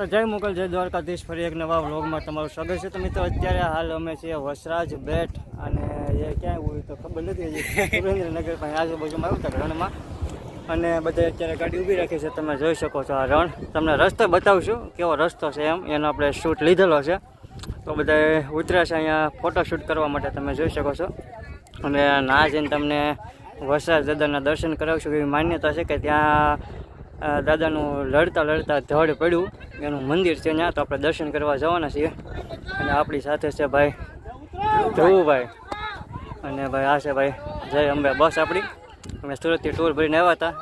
તો જય મુગલ, જય દ્વારકાધીશ. ફરી એક નવા વ્લોગમાં તમારું સ્વાગત છે. તો મિત્રો, અત્યારે હાલ અમે છીએ વસરાજ બેટ અને એ ક્યાંય હોય તો ખબર નથી સુરેન્દ્રનગર પાસે આજુબાજુમાં આવ્યું હતા રણમાં. અને બધા અત્યારે ગાડી ઊભી રાખી છે. તમે જોઈ શકો છો આ રણ. તમને રસ્તો બતાવશું કેવો રસ્તો છે એમ. એનો આપણે શૂટ લીધેલો છે. તો બધા ઉતર્યા છે અહીંયા ફોટો શૂટ કરવા માટે, તમે જોઈ શકો છો. અને ના જઈને તમને વરસાદ દાદાના દર્શન કરાવશું એવી માન્યતા છે કે ત્યાં દાદાનું લડતા લડતા ધડ પડ્યું. એનું મંદિર છે ત્યાં, તો આપણે દર્શન કરવા જવાના છીએ. અને આપણી સાથે છે ભાઈ ધ્રુવભાઈ અને ભાઈ આ છે ભાઈ જય અંબે બસ આપણી. અમે સુરતથી ટૂર ભરીને આવ્યા હતા.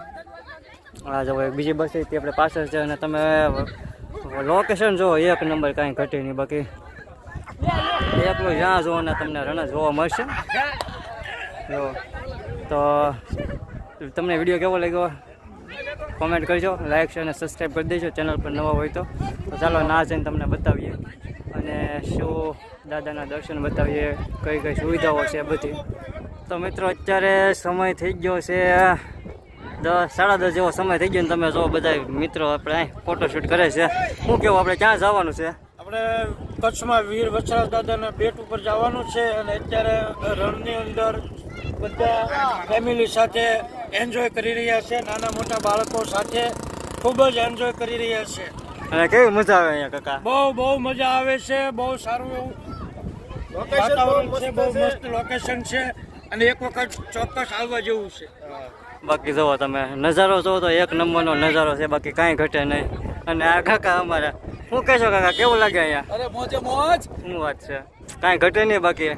આ જો બીજી બસ હતી આપણે પાછળ છે અને તમે લોકેશન જુઓ, એક નંબર કાંઈ ઘટે નહીં બાકી. એકલું જ્યાં જુઓ ને તમને રણ જોવા મળશે. જો, તો તમને વીડિયો કેવો લાગ્યો? કોમેન્ટ કરજો લાઇક છે અને સબસ્ક્રાઈબ કરી દેજો ચેનલ પર નવા હોય તો. ચાલો, ના જઈને તમને બતાવીએ. અને શું દાદાના દર્શન બતાવીએ, કઈ કઈ સુવિધાઓ છે બધી. તો મિત્રો, અત્યારે સમય થઈ ગયો છે, દસ, સાડા દસ જેવો સમય થઈ ગયો ને તમે જો બધા મિત્રો આપણે ફોટોશૂટ કરે છે. શું કેવું, આપણે ક્યાં જવાનું છે? આપણે કચ્છમાં વીર વછરાજ દાદાના બેટ ઉપર જવાનું છે અને અત્યારે રણની અંદર બધા ફેમિલી સાથે એન્જોય કરી રહ્યા છે. નાના મોટા બાળકો સાથે ખૂબ જ એન્જોય કરી રહ્યા છે. અને કેવી મજા આવે અહીંયા કાકા? બહુ બહુ મજા આવે છે. બહુ સારું એવું વાતાવરણ છે. બહુ મસ્ત લોકેશન છે. અને એક વખત ચોક્કસ આવવા જેવું છે. બાકી જુઓ તમે નજારો જોવો તો એક નંબરનો નજારો છે. બાકી કાંઈ ઘટે નહીં. અને આ કાકા અમારા શું કહેશો કાકા કેવું લાગે અહીંયા? અરે મોજે મોજ. શું વાત છે? કાંઈ ઘટે નહીં બાકી.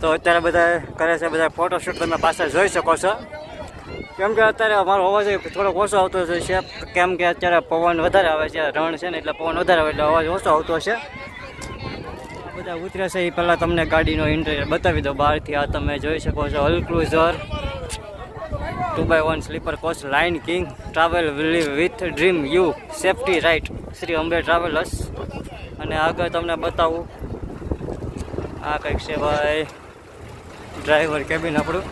તો અત્યારે બધા કરે છે બધા ફોટોશૂટ તમે પાછળ જોઈ શકો છો. કેમ કે અત્યારે અમારો અવાજ થોડોક ઓછો આવતો છે કેમ કે અત્યારે પવન વધારે આવે છે રણ છે ને એટલે પવન વધારે આવે એટલે અવાજ ઓછો આવતો છે. બધા ઉતરે છે એ પહેલાં તમને ગાડીનો ઇન્ટિરિયર બતાવી દો બહારથી આ તમે જોઈ શકો છો all cruiser two by one sleeper coach line king travel with dream you safety right Shri Ambe travellers અને આગળ તમને બતાવું. આ કંઈક છે ભાઈ. ડ્રાઈવર કેબિન આપણું.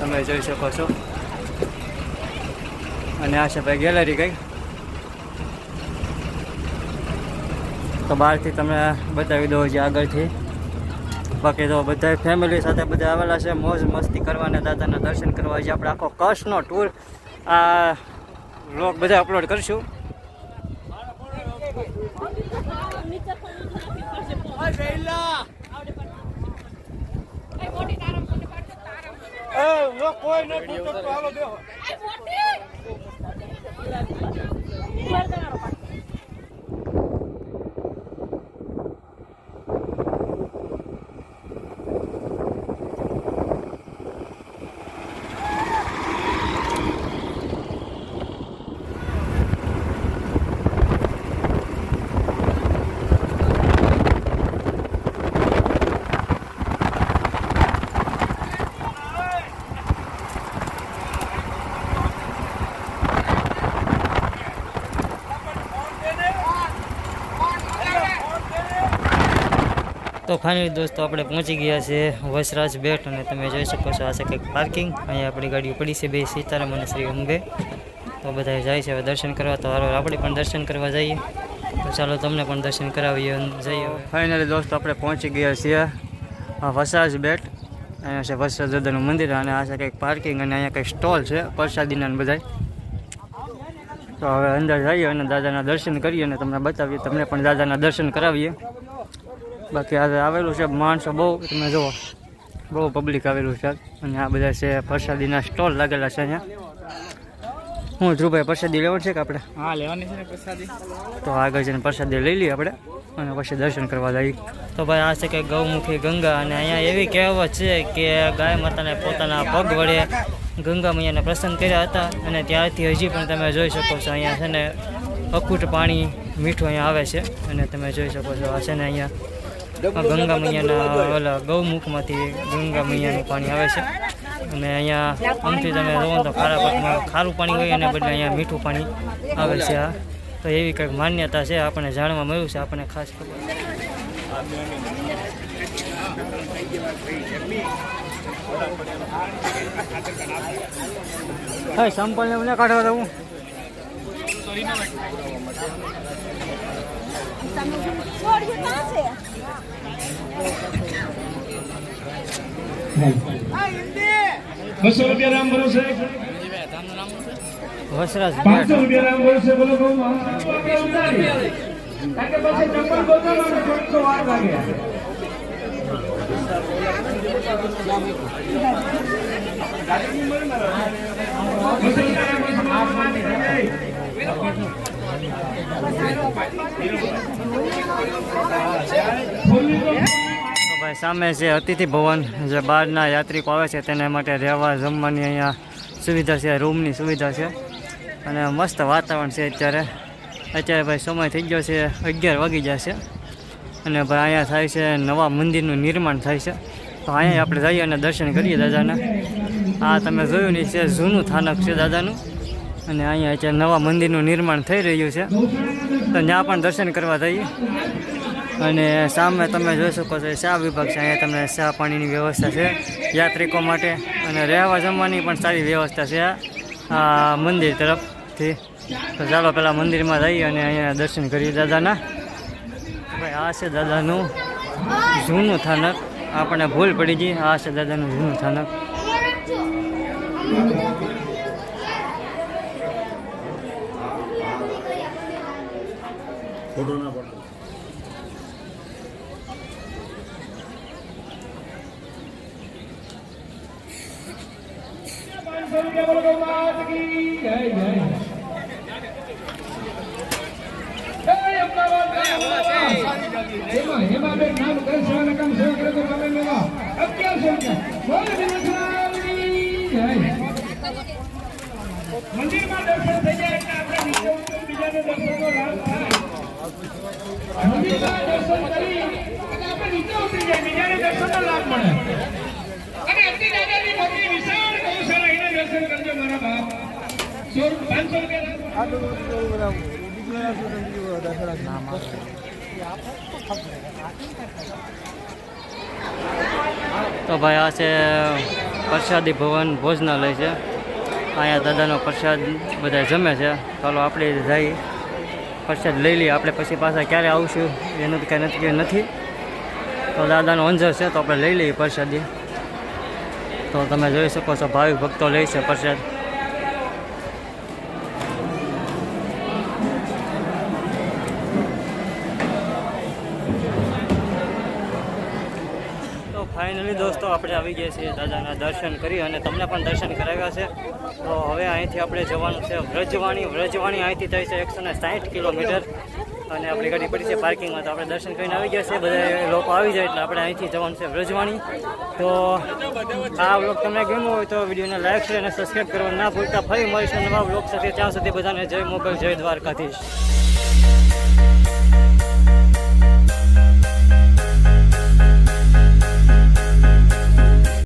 તમે જોઈ શકો છો. અને આ છે ભાઈ ગેલેરી કંઈક. તો બહારથી તમને બતાવી દઉં છે આગળથી. બાકી તો બધા ફેમિલી સાથે બધા આવેલા છે. મોજ મસ્તી કરવા અને દાદાના દર્શન કરવા. છે આપણે આખો કચ્છનો ટૂર આ બ્લોગ બધા અપલોડ કરશું. કોઈ તો ફાઇનલી દોસ્તો આપણે પહોંચી ગયા છે વસરાજ બેટ અને તમે જોઈ શકો છો આ છે કંઈક પાર્કિંગ અહીંયા આપણી ગાડીઓ પડી છે બે સીતારામ અને શ્રી અંબે. તો બધા જાય છે હવે દર્શન કરવા. તો હારો આપણે પણ દર્શન કરવા જઈએ. તો ચાલો તમને પણ દર્શન કરાવીએ જઈએ ફાઇનલી દોસ્તો આપણે પહોંચી ગયા છીએ વસરાજ બેટ. અહીંયા છે વસરાજ દાદાનું મંદિર અને આ છે કંઈક પાર્કિંગ અને અહીંયા કંઈક સ્ટોલ છે, પ્રસાદીના બધા તો હવે અંદર જઈએ અને દાદાના દર્શન કરીએ અને તમને બતાવીએ. તમને પણ દાદાના દર્શન કરાવીએ. બાકી આજે આવેલું છે માણસો બહુ તમે જુઓ. બહુ પબ્લિક આવેલું છે અને આ બધા છે પ્રસાદીના સ્ટોલ લાગેલા છે અહીંયા. હું ધ્રુવભાઈ પ્રસાદી લેવાની છે કે આપણે? હા લેવાની છે ને પ્રસાદી. તો આગળ જઈને પ્રસાદી લઈ લઈએ આપણે અને પછી દર્શન કરવા જઈએ. તો ભાઈ આ છે કે ગૌમુખી ગંગા અને અહીંયા એવી કહેવત છે કે ગાય માતાને પોતાના પગ વડે ગંગા મૈયાને પ્રસન્ન કર્યા હતા અને ત્યારથી હજી પણ તમે જોઈ શકો છો અહીંયા છે ને અખૂટ પાણી મીઠું અહીંયા આવે છે. અને તમે જોઈ શકો છો આ છે ને અહીંયા ગંગા મૈયાના ઓલા ગૌમુખમાંથી ગંગા મૈયાનું પાણી આવે છે. અને અહીંયા આમથી તમે જોવો તો ખારા પાકમાં ખારું પાણી હોય એને બદલે અહીંયા મીઠું પાણી આવે છે આ. તો એવી કંઈક માન્યતા છે આપણને જાણવા મળ્યું છે આપણને ખાસ ખબર હા સંપલ ને મને કાઢવા દઉં. છોડ્યું ક્યાં છે? બસો રૂપિયા રામ ભરોસે. પાંચસો રૂપિયા રામ ભરોસે. બોલો બહુ આપણે ભાઈ, સામે જે અતિથિ ભવન, જે બહારના યાત્રિકો આવે છે, તેના માટે રહેવા, જમવાની અહીંયા સુવિધા છે, રૂમની સુવિધા છે. અને મસ્ત વાતાવરણ છે અત્યારે. અત્યારે ભાઈ, સમય થઈ ગયો છે, અગિયાર વાગી જશે અને ભાઈ, અહીંયા થાય છે નવા મંદિરનું નિર્માણ થાય છે. તો અહીંયા આપણે જઈએ અને દર્શન કરીએ દાદાના. આ તમે જોયું નહીં, છે જૂનું થાનક છે દાદાનું. અને અહીંયા અત્યારે નવા મંદિરનું નિર્માણ થઈ રહ્યું છે. તો ત્યાં પણ દર્શન કરવા જઈએ. અને સામે તમે જોઈ શકો છો ચા વિભાગ છે, અહીંયા તમને ચા પાણીની વ્યવસ્થા છે, યાત્રિકો માટે અને રહેવા જમવાની પણ સારી વ્યવસ્થા છે આ મંદિર તરફથી. તો ચાલો પહેલાં મંદિરમાં જઈએ અને અહીંયા દર્શન કરીએ દાદાના. ભાઈ, આ છે દાદાનું જૂનું થાનક. આપણને ભૂલ પડી ગઈ. આ છે દાદાનું જૂનું થાનક. પાંચસો રૂપિયા બોલો માત કી જય જય જય અમદાવાદ એમાં નામ કરે સેવાના કામ સેવા કરે તો તમે લેવા અગિયારસો રૂપિયા બોલ વિનોદરાવની જય મંદિરમાં દર્શન થઈ જાય એટલે આપણે નીચે ઉતરી બીજાને દર્શનનો લાભ થાય મંદિરમાં દર્શન કરી અને આપણે નીચે ઉતરી જાય બીજાને દર્શનનો લાભ મળે અને અતિ દાદાની મોટી વિશાળ ગૌશાળા એને દર્શન કરજો મારા બાપ. સો પાંચસો તો ભાઈ આ છે પ્રસાદી ભવન ભોજનાલય છે. અહીંયા દાદાનો પ્રસાદ બધા જમે છે. ચાલો આપણે જઈ પ્રસાદ લઈ લઈએ. આપણે પછી પાછા ક્યારે આવશું એનું કાંઈ નક્કી નથી. તો દાદાનો અંજર છે તો આપણે લઈ લઈએ પ્રસાદી. તો તમે જોઈ શકો છો, ભાવિક ભક્તો લે છે પ્રસાદ. તો ફાઇનલી દોસ્તો આપણે આવી ગયા છીએ દાદાના દર્શન કરી અને તમને પણ દર્શન કરાવ્યા છે. તો હવે અહીંથી આપણે જવાનું છે વ્રજવાણી. વ્રજવાણી અહીંથી થાય છે એકસો ને કિલોમીટર. અને આપણી ગાડી પડી છે પાર્કિંગમાં. તો આપણે દર્શન કરીને આવી ગયા છે બધા લોકો આવી જાય એટલે આપણે અહીંથી જવાનું છે વ્રજવાણી. તો આ બ્લોગ તમને ગમ્યો હોય તો વિડીયોને લાઈક શેર અને સબસ્ક્રાઈબ કરવા ના ભૂલતા. ફરી મળીશું નવા બ્લોગ સાથે. ત્યાં સુધી બધાને જય મોગલ, જય દ્વારકાધીશ.